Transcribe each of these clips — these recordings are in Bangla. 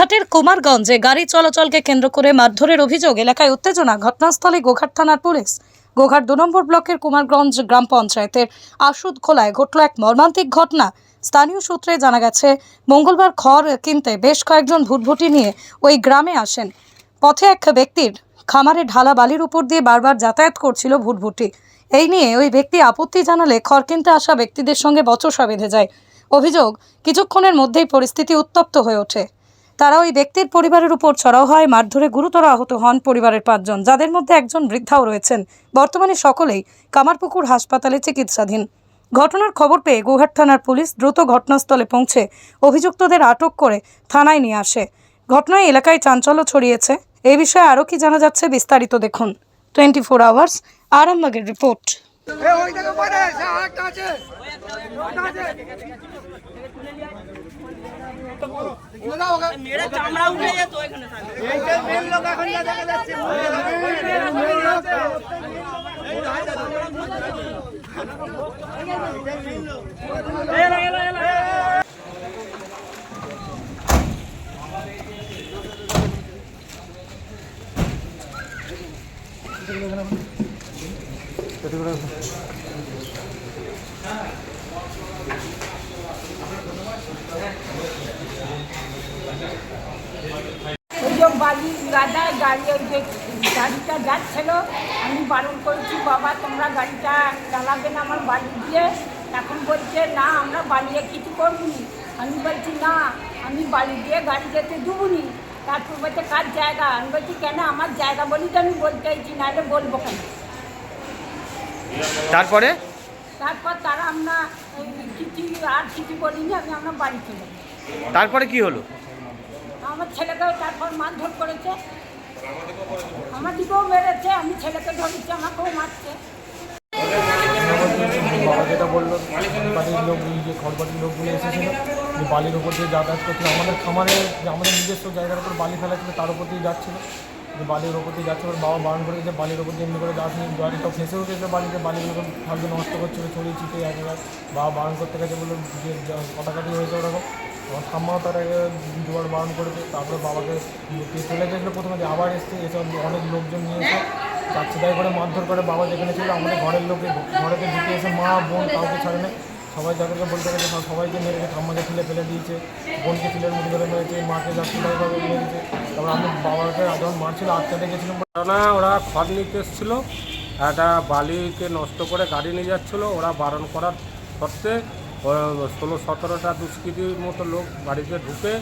গোঘাটের কুমারগঞ্জে গাড়ি চলাচলকে কেন্দ্র করে মারধরের অভিযোগ। এলাকায় উত্তেজনা। ঘটনাস্থলে গোঘাট থানার পুলিশ। গোঘাট দু নম্বর ব্লকের কুমারগঞ্জ গ্রাম পঞ্চায়েতের আশুদ খোলায় ঘটল এক মর্মান্তিক ঘটনা। স্থানীয় সূত্রে জানা গেছে, মঙ্গলবার খড় কিনতে বেশ কয়েকজন ভুটভুটি নিয়ে ওই গ্রামে আসেন। পথে এক ব্যক্তির খামারে ঢালা বালির উপর দিয়ে বারবার যাতায়াত করছিল ভুটভুটি এই নিয়ে ওই ব্যক্তি আপত্তি জানালে খড় কিনতে আসা ব্যক্তিদের সঙ্গে বচসা বেঁধে যায়। অভিযোগ, কিছুক্ষণের মধ্যেই পরিস্থিতি উত্তপ্ত হয়ে ওঠে। তারা ওই ব্যক্তির পরিবারের উপর চড়াও হয়, মারধরে গুরুতর আহত হন পরিবারের পাঁচজন, যাদের মধ্যে একজন বৃদ্ধাও রয়েছেন। বর্তমানে সকলেই কামারপুকুর হাসপাতালে চিকিৎসাধীন। ঘটনার খবর পেয়ে গোহাট থানার পুলিশ দ্রুত ঘটনাস্থলে পৌঁছে অভিযুক্তদের আটক করে থানায় নিয়ে আসে। ঘটনায় এলাকায় চাঞ্চল্য ছড়িয়েছে। এই বিষয়ে আরও কি জানা যাচ্ছে বিস্তারিত দেখুন। টোয়েন্টি ফোর আওয়ার্স, আরামবাগের রিপোর্ট। এ ওই থেকে পড়ে সে আরেকটা আছে ওটা আছে ওটা ওকে মেরে চামড়া গাড়িটা যাচ্ছিল, আমি বারণ করেছি, বাবা, তোমরা গাড়িটা চালাবে না আমার বালি দিয়ে? এখন বলছে, না, আমরা বালিয়ে কিছু করব নি। আমি বলছি, না, আমি বালি দিয়ে গাড়ি যেতে দেবো নি। তারপর বলছে, কার জায়গা? আমি বলছি, কেন? আমার জায়গা বলি তো আমি বলতে চাইছি, নাহলে বলব কেন? তারপরে? তারপর তারা আমরা কিছু আর কিছু বলিনি আমি আমরা বাড়ি চলে যাই। তারপরে কি হলো? আমার ছেলেকেও তারপর মারধর করেছে। আমার দিকেও মেরেছে আমি ছেলেকে ধরেছি আমাকেও মারছে। বাবা যেটা বলল বাড়ির লোক যে খড়বাড়ির লোকগুলো এসেছিল যে বালির উপর দিয়ে যাতায়াত করছিল আমাদের খামারে যে আমাদের নিজস্ব জায়গার উপর বালি ফেলা ছিল তার উপর দিয়ে যাচ্ছিল। যে বালির ওপর দিয়ে যাচ্ছিল বাবা বারণ করে যে বালির ওপর দিয়ে এমনি করে যাচ্ছিল গাড়িটা ফেসে উঠেছে বালিতে, বালিগুলো ফালতু নষ্ট করছিল ছড়িয়ে ছিটিয়ে এক জায়গায় বাবা বারণ করতে গেছে বলল যে যা- কাটাকাটি হয়েছে ওরকম। আমার ঠাম্মাও তার আগে দুবার বারণ করেছে, তারপরে বাবাকে চলে গেছিল প্রথমে দিয়ে আবার এসছে, এসব অনেক লোকজন নিয়ে এসে চাচ্ছিদাই করে মারধর করে বাবা যেখানে ছিল, আমাদের ঘরের লোকে, ঘরেতে ঢুকে এসে মা, বোন কাউকে ছাড়ে না সবাই যাদেরকে বলতে গেছে সব- সবাইকে মেরেছে ঠাম্মাকে ফেলে ফেলে দিয়েছে, বোনকে ফিলের মধ্যে ধরে মেরেছে, মাকে যাচ্ছিদাইভাবে মেরেছে তারপর আমি বাবাকে যখন মারছিল আটকাতে গেছিলাম কেননা ওরা খড় নিতে এসেছিল, একটা বালিকে নষ্ট করে গাড়ি নিয়ে যাচ্ছিল, ওরা বারণ করার সত্ত্বে ষোলো, সতেরোটা দুষ্কৃতির মতো লোক বাড়িতে ঢুকে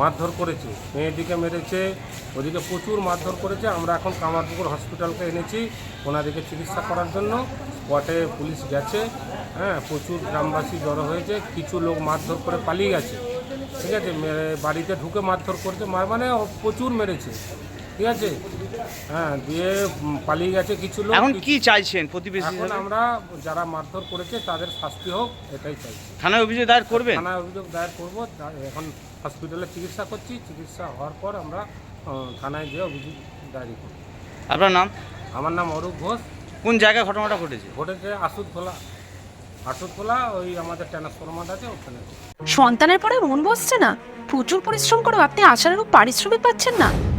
মারধর করেছে। মেয়েটিকে মেরেছে, ওদিকে প্রচুর মারধর করেছে। আমরা এখন কামারপুকুর হসপিটালকে এনেছি ওনাদেরকে চিকিৎসা করার জন্য। স্পটে পুলিশ গেছে হ্যাঁ প্রচুর গ্রামবাসী জড়ো হয়েছে, কিছু লোক মারধর করে পালিয়ে গেছে। ঠিক আছে বাড়িতে ঢুকে মারধর করেছে মানে প্রচুর মেরেছে। ঠিক আছে? হ্যাঁ দিয়ে পালিয়ে গেছে কিছু লোক এখন কি চাইছেন প্রতিবেশী এখন আমরা যারা মারধর করেছে তাদের শাস্তি হোক এটাই চাই থানায় অভিযোগ দায়ের করবেন? থানায় অভিযোগ দায়ের করব এখন হসপিটালে চিকিৎসা করছি চিকিৎসা হওয়ার পর আমরা থানায় গিয়ে অভিযোগ দায়ের করব। আপনার নাম? আমার নাম অরূপ ঘোষ। কোন জায়গায় ঘটনাটা ঘটেছে? ঘটেছে আসুদ খোলা আসুদ খোলা ওই আমাদের ট্রান্সফরমার আছে ওখানে। সন্তানের পরে মন বসছে না। প্রচুর পরিশ্রম করেও আপনি আশানুরূপ পারিশ্রমিক পাচ্ছেন না।